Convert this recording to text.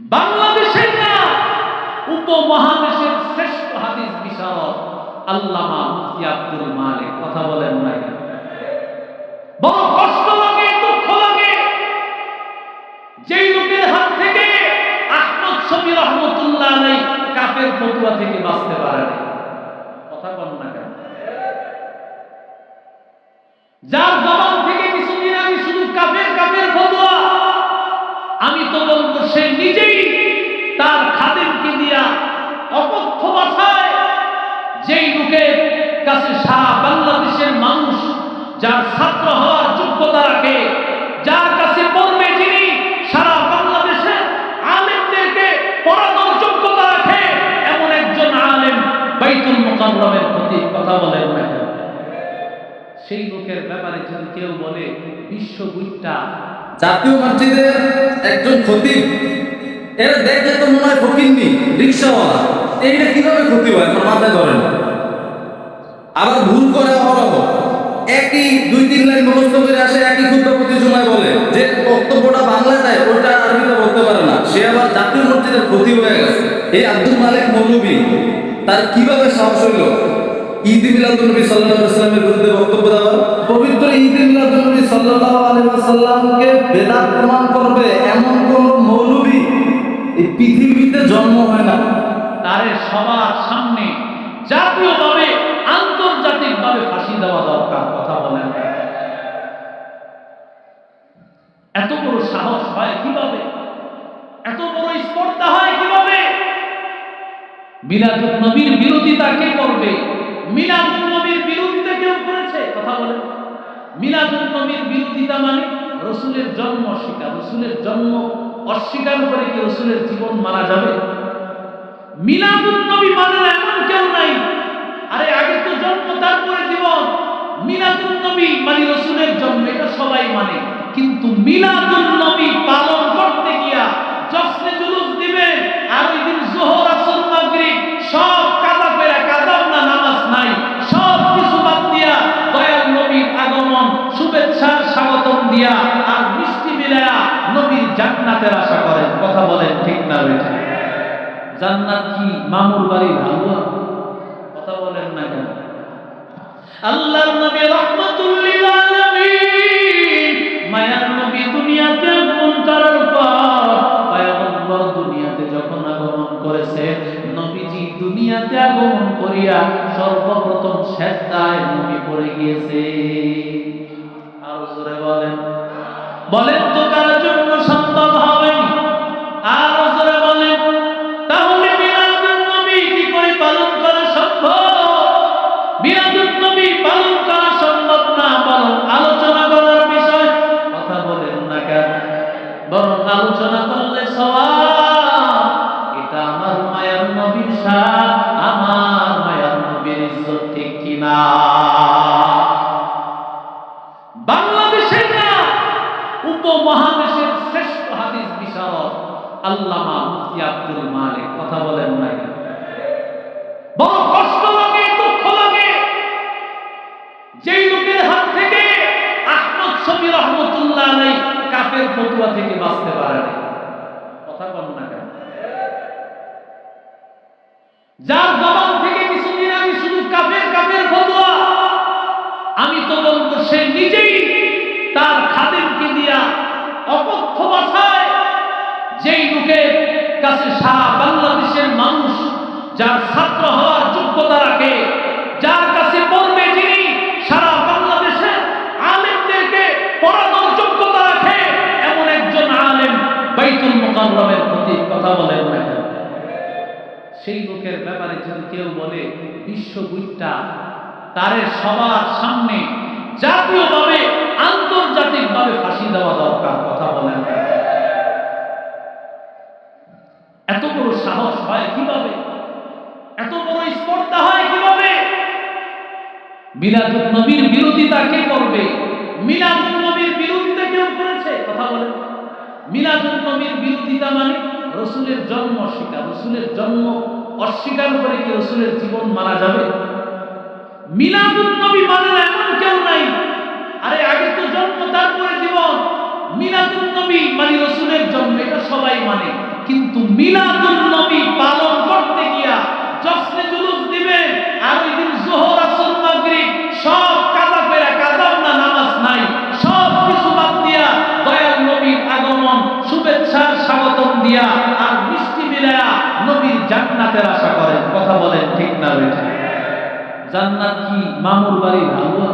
বাংলাদেশের না, উপমহাদেশের শ্রেষ্ঠ হাদিস বিশারদ আল্লামা মালিক। কথা বলেন বড় কষ্ট লাগে, দুঃখ লাগে। যেই লোকের হাত থেকে আহমদ শফি রহমতুল্লাহ আলাই থেকে বাঁচতে পারে কথা না কেন? যার জবান থেকে কিছুদিন শুধু আমি তো বলব, সে অকথ্য ভাষায় যেই লোকের কাছে সারা বাংলাদেশের মানুষ যার ছাত্র হওয়ার যোগ্যতা রাখে, যার কাছে পড়বে যিনি সারা বাংলাদেশের আলেমদেরকে পড়ানোর যোগ্যতা রাখে, এমন একজন আলেম বাইতুল মোকাররমের প্রতি কথা বলেন সেই লোকের ব্যাপারে যদি কেউ বলে, বিশ্ব বইটা জাতীয় মসজিদের একজন খতিব এরা দেখলে তো মনে হয় ফকিরনি রিক্সাওয়ালা। এইটা কীভাবে ক্ষতি হয়? আমার মাথায় ধরে না। আবার ভুল করে অহরহ একই দুই তিন লাইন মুখস্থ করে আসে, একই ক্ষুদ্র প্রতিযোগিতায় বলে যে বক্তব্যটা বাংলায় দেয় ওটা আরবিতে বলতে পারে না। সে আবার জাতীয় মসজিদের ক্ষতি হয়ে গেছে। এই আব্দুল মালিক মৌলবী, তার কীভাবে সাহস হইল? ঈদ মিলাদুলনবী সাল্লাল্লাহু আলাইহি ওয়াসাল্লামের বিরুদ্ধে বক্তব্য দেওয়া। পবিত্র ঈদ মিলাদুলনবী সাল্লাল্লাহু আলাইহি ওয়াসাল্লামকে বেদাত প্রমাণ করবে এমন কোন পৃথিবীতে জন্ম হয় না। তারে সবার সামনে জাতীয়ভাবে, আন্তর্জাতিকভাবে ফাঁসি দেওয়া দরকার, কথা বলেন। এত বড় সাহস হয় কীভাবে? এত বড় স্পর্ধা হয় কীভাবে? মিলাদুল নবীর বিরোধিতা কে করবে? মিলাদুল নবীর বিরোধিতা কেউ করেছে? কথা বলেন। মিলাদুল নবীর বিরোধিতা মানে রসুলের জন্ম অস্বীকার রসুলের জন্ম অস্বীকার করে কি রসুলের জীবন মারা যাবে? মিলাদুল নবী মানে না এমন কেউ নাই। আরে, আগে তো জন্ম, তারপরে জীবন। মিলাদুল নবী মানে রসুলের জন্ম, এটা সবাই মানে। কিন্তু মিলাদুল জান্নাত কি? মামুর বাড়ির হালুয়া কথা বলেন না কেন? আল্লাহর নবী রাহমাতুল লিল মায়ার নবী দুনিয়াতে করার পর পয়গম্বর দুনিয়াতে যখন আগমন করেছে, নবীজি দুনিয়াতে আগমন করিয়া সর্বপ্রথম সেজদায় নবী পড়ে গিয়েছে। আর জোরে বলেন। বলেন তো আলোচনা করলে সওয়াব, এটা আমার নবীর আমার নবীর ইজ্জত, ঠিক কিনা? বাংলাদেশের না, উপমহাদেশের শ্রেষ্ঠ হাদিস বিশারদ আল্লামা মুফতি আব্দুল মালিক, কথা বলেন। ফতুয়া থেকে বাঁচতে পারে কথা বল না কেন? যার জবান থেকে কিছুদিন আগে শুধু কাফের কাফের ফতুয়া। আমি তো বলব, সে নিজেই তার খাদেমকে দিয়া অকথ্য ভাষায় যেই লোকের কাছে সারা বাংলাদেশের মানুষ, যার ছাত্র হওয়ার যোগ্যতা রাখে যার কাছে পড়বে যিনি সারা বাংলাদেশের আলেমদেরকে পড়ানোর যোগ্যতা রাখে এমন একজন আলেম মোকাররমের প্রতি কথা বলেন না সেই লোকের ব্যাপারে যদি কেউ বলে, বিশ্ব বইটা তারে সবার সামনে জাতীয়ভাবে, আন্তর্জাতিকভাবে ফাঁসি দেওয়া দরকার, কথা বলেন এত বড় সাহস হয় কীভাবে? এত বড় স্পর্ধা হয় কীভাবে? মিলাদুল নবীর বিরোধিতা কে করবে? মিলাদুল নবীর বিরোধিতা কেউ করেছে, কথা বলেন মিলাদুল নবীর বিরোধিতা মানে রসুলের জন্ম অস্বীকার, রসুলের জন্ম অস্বীকার করে কি রসুলের জীবন মারা যাবে? মিলাদুল নবী মানে না এমন কেউ নাই। আরে আগে তো জন্ম, তারপরে জীবন। মিলাদুল নবী মানে রসুলের জন্ম, এটা সবাই মানে। কিন্তু মিলাদুল নবী পাল জান্নাতের আশা করেন কথা বলেন ঠিক না বেঠিক জান্নাত কি? মামুর বাড়ির হালুয়া